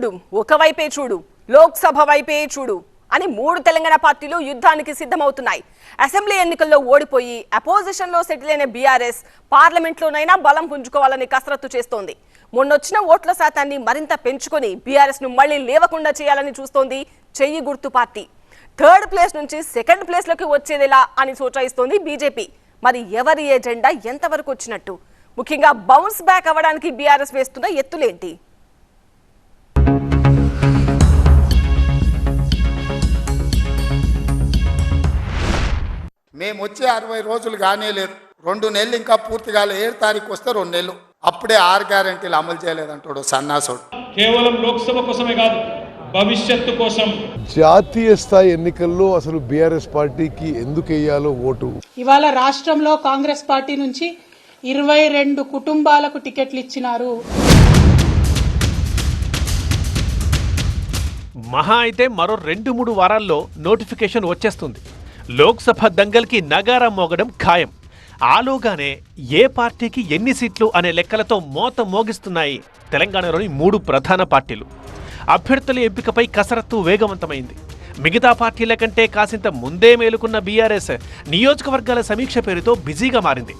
చూడు ఒకవైపే చూడు లోక్సభ వైపే చూడు అని మూడు తెలంగాణ పార్టీలు యుద్ధానికి సిద్ధమవుతున్నాయి. అసెంబ్లీ ఎన్నికల్లో ఓడిపోయి అపోజిషన్లో సెటిల్ అయిన బీఆర్ఎస్ పార్లమెంట్లోనైనా బలం పుంజుకోవాలని కసరత్తు చేస్తోంది. మొన్నొచ్చిన ఓట్ల శాతాన్ని మరింత పెంచుకొని బీఆర్ఎస్ను మళ్ళీ లేవకుండా చేయాలని చూస్తోంది చెయ్యి గుర్తు పార్టీ. థర్డ్ ప్లేస్ నుంచి సెకండ్ ప్లేస్లోకి వచ్చేదిలా అని సూచాయిస్తోంది బీజేపీ. మరి ఎవరి ఎజెండా ఎంతవరకు వచ్చినట్టు? ముఖ్యంగా బౌన్స్ బ్యాక్ అవ్వడానికి బీఆర్ఎస్ వేస్తున్న ఎత్తులేంటి? మేము వచ్చే అరవై రోజులు కానే లేదు. రెండు నెలలు ఇంకా పూర్తి కాలే. ఏడు తారీఖు వస్తే రెండు నెలలు. అప్పుడే ఆరు గ్యారంటీలు అమలు చేయలేదంటాడు సన్నాసుడు. కేవలం లోక్సభ కోసమే కాదు భవిష్యత్తు కోసం. జాతీయ స్థాయి ఎన్నికల్లో అసలు బీఆర్ఎస్ పార్టీకి ఎందుకు వేయాలో ఓటు? ఇవాళ రాష్ట్రంలో కాంగ్రెస్ పార్టీ నుంచి ఇరవై రెండు కుటుంబాలకు టికెట్లు ఇచ్చినారు. మహా అయితే మరో రెండు మూడు వారాల్లో నోటిఫికేషన్ వచ్చేస్తుంది. లోక్సభ దంగల్కి నగారా మోగడం ఖాయం. ఆలోగానే ఏ పార్టీకి ఎన్ని సీట్లు అనే లెక్కలతో మోత మోగిస్తున్నాయి తెలంగాణలోని మూడు ప్రధాన పార్టీలు. అభ్యర్థుల ఎంపికపై కసరత్తు వేగవంతమైంది. మిగతా పార్టీల కంటే కాసింత ముందే మేలుకున్న బీఆర్ఎస్ నియోజకవర్గాల సమీక్ష పేరుతో బిజీగా మారింది.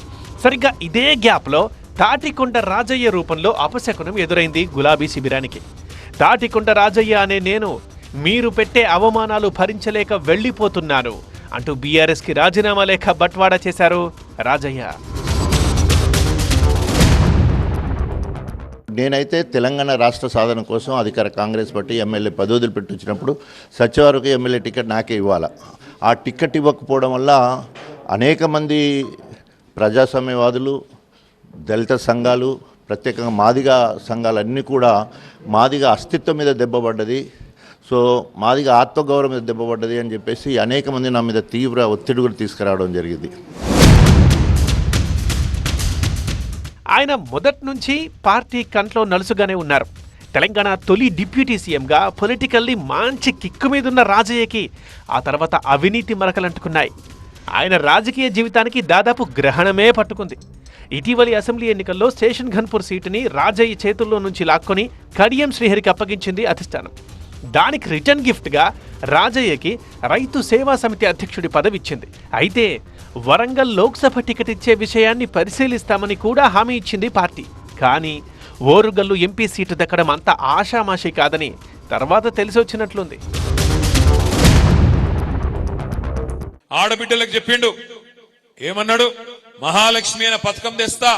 సరిగ్గా ఇదే గ్యాప్లో తాటికొండ రాజయ్య రూపంలో అపశకునం ఎదురైంది గులాబీ శిబిరానికి. తాటికొండ రాజయ్య అనే నేను మీరు పెట్టే అవమానాలు భరించలేక వెళ్ళిపోతున్నాను. అంటూ బీఆర్ఎస్కి రాజీనామా లేఖ బట్వాడా చేశారు రాజయ్య. నేనైతే తెలంగాణ రాష్ట్ర సాధన కోసం అధికార కాంగ్రెస్ పార్టీ ఎమ్మెల్యే పదవులు పెట్టించినప్పుడు సచివారికి ఎమ్మెల్యే టికెట్ నాకే ఇవ్వాలి. ఆ టికెట్ ఇవ్వకపోవడం వల్ల అనేక మంది ప్రజాస్వామ్యవాదులు దళిత సంఘాలు ప్రత్యేకంగా మాదిగా సంఘాలన్నీ కూడా మాదిగా అస్తిత్వం మీద దెబ్బపడ్డది. సో మాదిగా ఆత్మగౌరవం మీద దెబ్బపడ్డది అని చెప్పేసి అనేక మంది నా మీద తీవ్ర ఒత్తిడి కూడా తీసుకురావడం జరిగింది. ఆయన మొదటి నుంచి పార్టీ కంట్లో నలుసుగానే ఉన్నారు. తెలంగాణ తొలి డిప్యూటీ సీఎంగా పొలిటికల్లీ మంచి కిక్కు మీదున్న రాజయ్యకి ఆ తర్వాత అవినీతి మరకలంటుకున్నాయి. ఆయన రాజకీయ జీవితానికి దాదాపు గ్రహణమే పట్టుకుంది. ఇటీవలి అసెంబ్లీ ఎన్నికల్లో స్టేషన్ ఘన్పూర్ సీటుని రాజయ్య చేతుల్లో నుంచి లాక్కొని కడియం శ్రీహరికి అప్పగించింది అధిష్టానం. దానికి రిటర్న్ గిఫ్ట్గా రాజయ్యకి రైతు సేవా సమితి అధ్యక్షుడి పదవి ఇచ్చింది అయితే వరంగల్ లోక్సభ టికెట్ ఇచ్చే విషయాన్ని పరిశీలిస్తామని కూడా హామీ ఇచ్చింది పార్టీ. కానీ ఓరుగల్లు ఎంపీ సీటు దక్కడం అంత ఆషామాషి కాదని తర్వాత తెలిసొచ్చినట్లుంది. ఆడబిడ్డలకు చెప్పిండు. ఏమన్నాడు? మహాలక్ష్మి అనే పథకం తెస్తా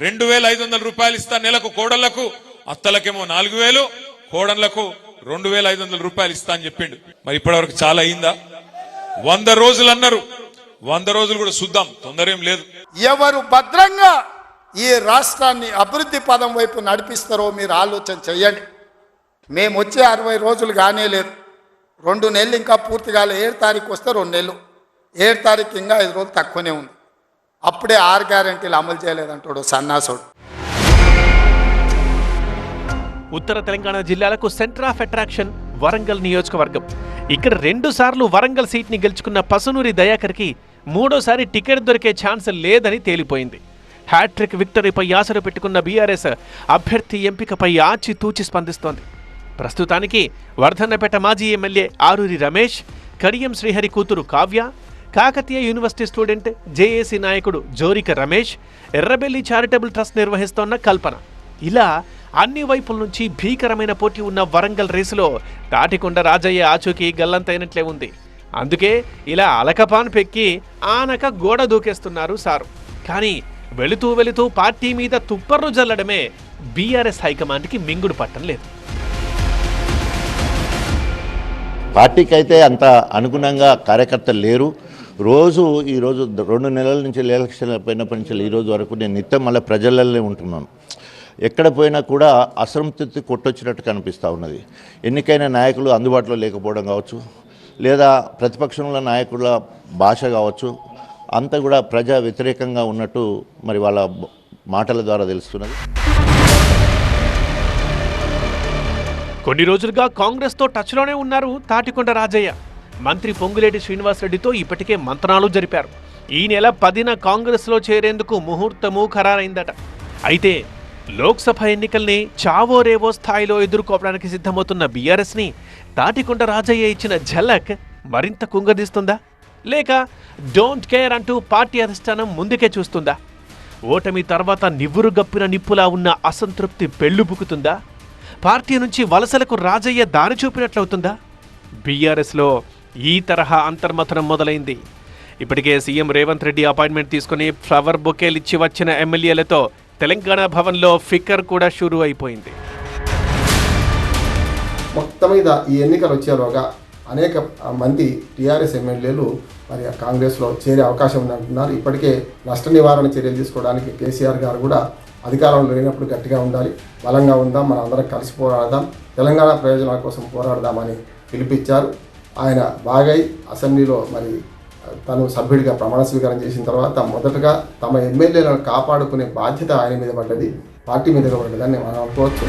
రెండు వేల ఐదు వందల రూపాయలు ఇస్తా నెలకు కోడళ్ళకు అత్తలకేమో నాలుగు వేలు కోడళ్ళకు రెండు వేల ఐదు వందల రూపాయలు ఇస్తా అని చెప్పిండు. మరి ఇప్పటివరకు చాలా అయిందా? వంద రోజులు అన్నారు. వంద రోజులు కూడా చూద్దాం. తొందర ఏం లేదు. ఎవరు భద్రంగా ఈ రాష్ట్రాన్ని అభివృద్ధి పదం వైపు నడిపిస్తారో మీరు ఆలోచన చెయ్యండి మేము వచ్చే అరవై రోజులు కానే లేదు. రెండు నెలలు ఇంకా పూర్తి కాలే. ఏడు తారీఖు వస్తే రెండు నెలలు. ఏడు తారీఖు ఇంకా ఐదు రోజులు తక్కువనే ఉంది. అప్పుడే ఆరు గ్యారంటీలు అమలు చేయలేదంటాడు సన్నాసుడు. ఉత్తర తెలంగాణ జిల్లాలకు సెంటర్ ఆఫ్ అట్రాక్షన్ వరంగల్ నియోజకవర్గం. ఇక్కడ రెండు సార్లు వరంగల్ సీట్ని గెలుచుకున్న పసునూరి దయాకర్కి మూడోసారి టికెట్ దొరికే ఛాన్స్ లేదని తేలిపోయింది. హ్యాట్రిక్ విక్టరీపై ఆశలు పెట్టుకున్న బీఆర్ఎస్ అభ్యర్థి ఎంపికపై ఆచితూచి స్పందిస్తోంది. ప్రస్తుతానికి వర్ధన్నపేట మాజీ ఎమ్మెల్యే ఆరూరి రమేష్ కడియం శ్రీహరి కూతురు Kavya Kakatiya university student JAC నాయకుడు జోరిక రమేష్ ఎర్రబెల్లి చారిటబుల్ ట్రస్ట్ నిర్వహిస్తోన్న కల్పన. ఇలా అన్ని వైపుల నుంచి భీకరమైన పోటీ ఉన్న వరంగల్ రేసులో తాటికొండ రాజయ్య ఆచూకీ గల్లంతైనట్లే ఉంది. అందుకే ఇలా అలకపాన్ పెక్కి ఆనక గోడ దూకేస్తున్నారు సారు. కానీ వెళుతూ వెళుతూ పార్టీ మీద తుప్పర్లు జల్లడమే బీఆర్ఎస్ హైకమాండ్కి మింగుడు పట్టం లేదు. పార్టీకి అయితే అంత అనుగుణంగా కార్యకర్తలు లేరు. రోజు ఈరోజు రెండు నెలల నుంచి ఎలక్షన్ పోయినప్పటి నుంచి ఈ రోజు వరకు నేను నిత్యం మళ్ళీ ప్రజలలోనే ఉంటున్నాను. ఎక్కడ పోయినా కూడా అసంతృప్తి కొట్టొచ్చినట్టు కనిపిస్తూ ఉన్నది. ఎన్నికైన నాయకులు అందుబాటులో లేకపోవడం కావచ్చు లేదా ప్రతిపక్షంలో నాయకుల భాష కావచ్చు అంతా కూడా ప్రజా వ్యతిరేకంగా ఉన్నట్టు మరి వాళ్ళ మాటల ద్వారా తెలుస్తున్నది. కొన్ని రోజులుగా కాంగ్రెస్తో టచ్లోనే ఉన్నారు తాటికొండ రాజయ్య. మంత్రి పొంగులేటి శ్రీనివాసరెడ్డితో ఇప్పటికే మంత్రాలు జరిపారు. ఈ నెల పదిన కాంగ్రెస్లో చేరేందుకు ముహూర్తము ఖరారైందట. అయితే లోక్సభ ఎన్నికల్ని చావో రేవో స్థాయిలో ఎదుర్కోవడానికి సిద్ధమవుతున్న బీఆర్ఎస్ని తాటికొండ రాజయ్య ఇచ్చిన ఝలక్ మరింత కుంగదీస్తుందా? లేక డోంట్ కేర్ అంటూ పార్టీ అధిష్టానం ముందుకే చూస్తుందా? ఓటమి తర్వాత నివ్వురు గప్పిన నిప్పులా ఉన్న అసంతృప్తి పెళ్ళుబుకుతుందా పార్టీ నుంచి వలసలకు రాజయ్య దారి చూపినట్లవుతుందా? బీఆర్ఎస్లో ఈ తరహా అంతర్మథనం మొదలైంది. ఇప్పటికే సీఎం రేవంత్ రెడ్డి అపాయింట్మెంట్ తీసుకుని ఫ్లవర్ బొకేలు ఇచ్చి వచ్చిన ఎమ్మెల్యేలతో తెలంగాణ భవన్లో ఫిక్కర్ కూడా షురు అయిపోయింది. మొత్తం మీద ఈ ఎన్నికలు వచ్చేలోగా అనేక మంది టీఆర్ఎస్ ఎమ్మెల్యేలు మరి కాంగ్రెస్లో చేరే అవకాశం ఉందంటున్నారు. ఇప్పటికే నష్ట నివారణ చర్యలు తీసుకోవడానికి కేసీఆర్ గారు కూడా అధికారంలో లేనప్పుడు గట్టిగా ఉండాలి. బలంగా ఉందాం మనం అందరం కలిసి పోరాడదాం తెలంగాణ ప్రయోజనాల కోసం పోరాడదామని పిలిపించారు. ఆయన బాగై అసెంబ్లీలో మరి తను సభ్యుడిగా ప్రమాణ స్వీకారం చేసిన తర్వాత మొదటగా తమ ఎమ్మెల్యేలను కాపాడుకునే బాధ్యత ఆయన మీద పడ్డది. పార్టీ మీద పడ్డదని మనం అనుకోవచ్చు.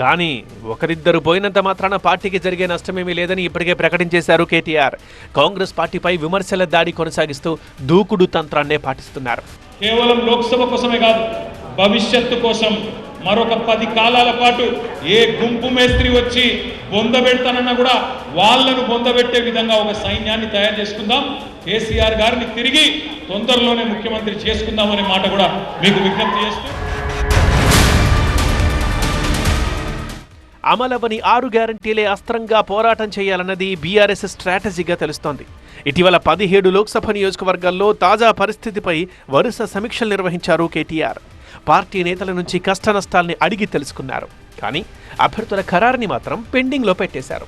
కానీ ఒకరిద్దరు పోయినంత మాత్రాన పార్టీకి జరిగే నష్టమేమీ లేదని ఇప్పటికే ప్రకటించేశారు కేటీఆర్. కాంగ్రెస్ పార్టీపై విమర్శల దాడి కొనసాగిస్తూ దూకుడు తంత్రాన్నే పాటిస్తున్నారు. కేవలం లోక్సభ కోసమే కాదు భవిష్యత్తు కోసం మరొక పది కాలాల పాటు ఏ గుంపు మేస్త్రి వచ్చి బొందబెడతానన్నా కూడా వాళ్ళను బొందబెట్టే విధంగా ఒక సైన్యాన్ని తయారు చేసుకుందాం. కేసీఆర్ గారిని తిరిగి తొందరలోనే ముఖ్యమంత్రి చేసుకుందాం అనే మాట కూడా మీకు విజ్ఞప్తి చేస్తూ అమలవని ఆరు గ్యారంటీలే అస్త్రంగా పోరాటం చేయాలన్నది బీఆర్ఎస్ స్ట్రాటజీగా తెలుస్తోంది. ఇటీవల పదిహేడు లోక్సభ నియోజకవర్గాల్లో తాజా పరిస్థితిపై వరుస సమీక్షలు నిర్వహించారు కేటీఆర్. పార్టీ నేతల నుంచి కష్టనష్టాల్ని అడిగి తెలుసుకున్నారు. కానీ అభ్యర్థుల ఖరారుని మాత్రం పెండింగ్లో పెట్టేశారు.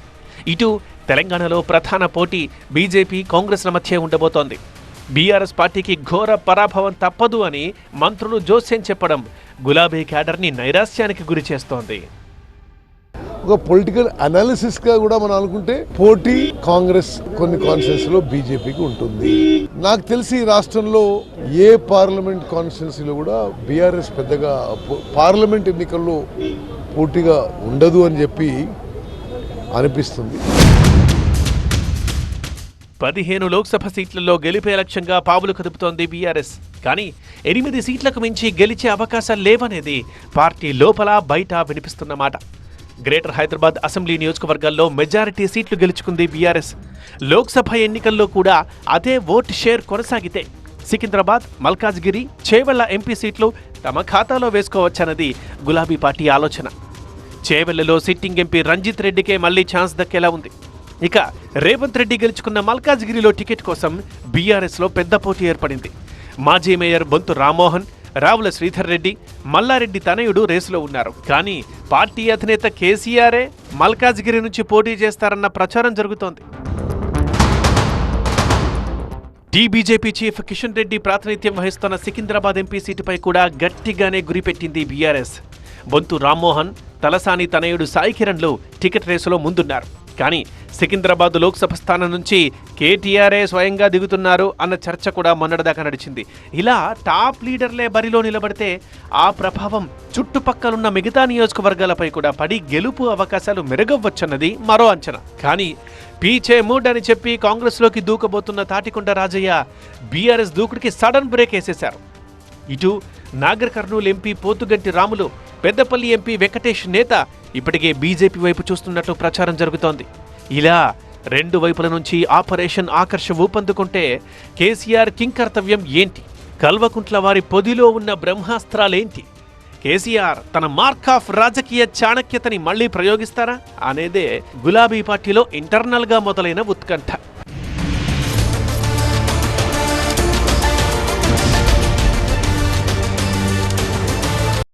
ఇటు తెలంగాణలో ప్రధాన పోటీ బీజేపీ కాంగ్రెస్ల మధ్య ఉండబోతోంది. బీఆర్ఎస్ పార్టీకి ఘోర పరాభవం తప్పదు అని మంత్రులు జోస్యం చెప్పడం గులాబీ క్యాడర్ని నైరాశ్యానికి గురి చేస్తోంది. ఒక పొలిటికల్ అనాలిసిస్గా కూడా మనం అనుకుంటే పోటీ కాంగ్రెస్ కొన్ని కాన్స్టిట్యూన్సీలో బీజేపీకి ఉంటుంది. నాకు తెలిసి రాష్ట్రంలో ఏ పార్లమెంట్ కాన్స్టిట్యున్సీలో కూడా బీఆర్ఎస్ పెద్దగా పార్లమెంట్ ఎన్నికల్లో పోటీగా ఉండదు అని చెప్పి అనిపిస్తుంది. పదిహేను లోక్సభ సీట్లలో గెలిపే లక్ష్యంగా పావులు కదుపుతోంది బీఆర్ఎస్. కానీ ఎనిమిది సీట్లకు మించి గెలిచే అవకాశాలు లేవనేది పార్టీ లోపల బయట వినిపిస్తున్న మాట. గ్రేటర్ హైదరాబాద్ అసెంబ్లీ నియోజకవర్గాల్లో మెజారిటీ సీట్లు గెలుచుకుంది బీఆర్ఎస్. లోక్సభ ఎన్నికల్లో కూడా అదే ఓట్ షేర్ కొనసాగితే సికింద్రాబాద్ మల్కాజ్గిరి చేవెళ్ళ ఎంపీ సీట్లు తమ ఖాతాలో వేసుకోవచ్చన్నది గులాబీ పార్టీ ఆలోచన. చేవెళ్ళలో సిట్టింగ్ ఎంపీ రంజిత్ రెడ్డికే మళ్ళీ ఛాన్స్ దక్కేలా ఉంది. ఇక రేవంత్ రెడ్డి గెలుచుకున్న మల్కాజ్గిరిలో టికెట్ కోసం బీఆర్ఎస్లో పెద్ద పోటీ ఏర్పడింది. మాజీ మేయర్ బొంతు రామ్మోహన్ రావుల శ్రీధర్ రెడ్డి మల్లారెడ్డి తనయుడు రేసులో ఉన్నారు. కానీ పార్టీ అధినేత కేసీఆరే మల్కాజ్గిరి నుంచి పోటీ చేస్తారన్న ప్రచారం జరుగుతోంది. టీబీజేపీ చీఫ్ కిషన్ రెడ్డి ప్రాతినిధ్యం వహిస్తున్న సికింద్రాబాద్ ఎంపీ సీటుపై కూడా గట్టిగానే గురిపెట్టింది బీఆర్ఎస్. బొంతు రామ్మోహన్ తలసాని తనయుడు సాయి కిరణ్లు టికెట్ రేసులో ముందున్నారు. కానీ సికింద్రాబాద్ లోక్సభ స్థానం నుంచి కేటీఆర్ఏ స్వయంగా దిగుతున్నారు అన్న చర్చ కూడా మొన్నటిదాకా నడిచింది. ఇలా టాప్ లీడర్లే బరిలో నిలబడితే ఆ ప్రభావం చుట్టుపక్కలున్న మిగతా నియోజకవర్గాలపై కూడా పడి గెలుపు అవకాశాలు మెరుగవ్వచ్చన్నది మరో అంచనా. కానీ పీచే మూడ్ అని చెప్పి కాంగ్రెస్లోకి దూకబోతున్న తాటికొండ రాజయ్య బీఆర్ఎస్ దూకుడికి సడన్ బ్రేక్ వేసేశారు. ఇటు నాగర్ కర్నూలు ఎంపీ పోతుగంటి రాములు పెద్దపల్లి ఎంపీ వెంకటేష్ నేత ఇప్పటికే బీజేపీ వైపు చూస్తున్నట్లు ప్రచారం జరుగుతోంది. ఇలా రెండు వైపుల నుంచి ఆపరేషన్ ఆకర్ష ఊపందుకుంటే కేసీఆర్ కింకర్తవ్యం ఏంటి? కల్వకుంట్ల వారి పొదిలో ఉన్న బ్రహ్మాస్త్రాలేంటి? కేసీఆర్ తన మార్క్ ఆఫ్ రాజకీయ చాణక్యతని మళ్ళీ ప్రయోగిస్తారా? అనేదే గులాబీ పార్టీలో ఇంటర్నల్గా మొదలైన ఉత్కంఠ.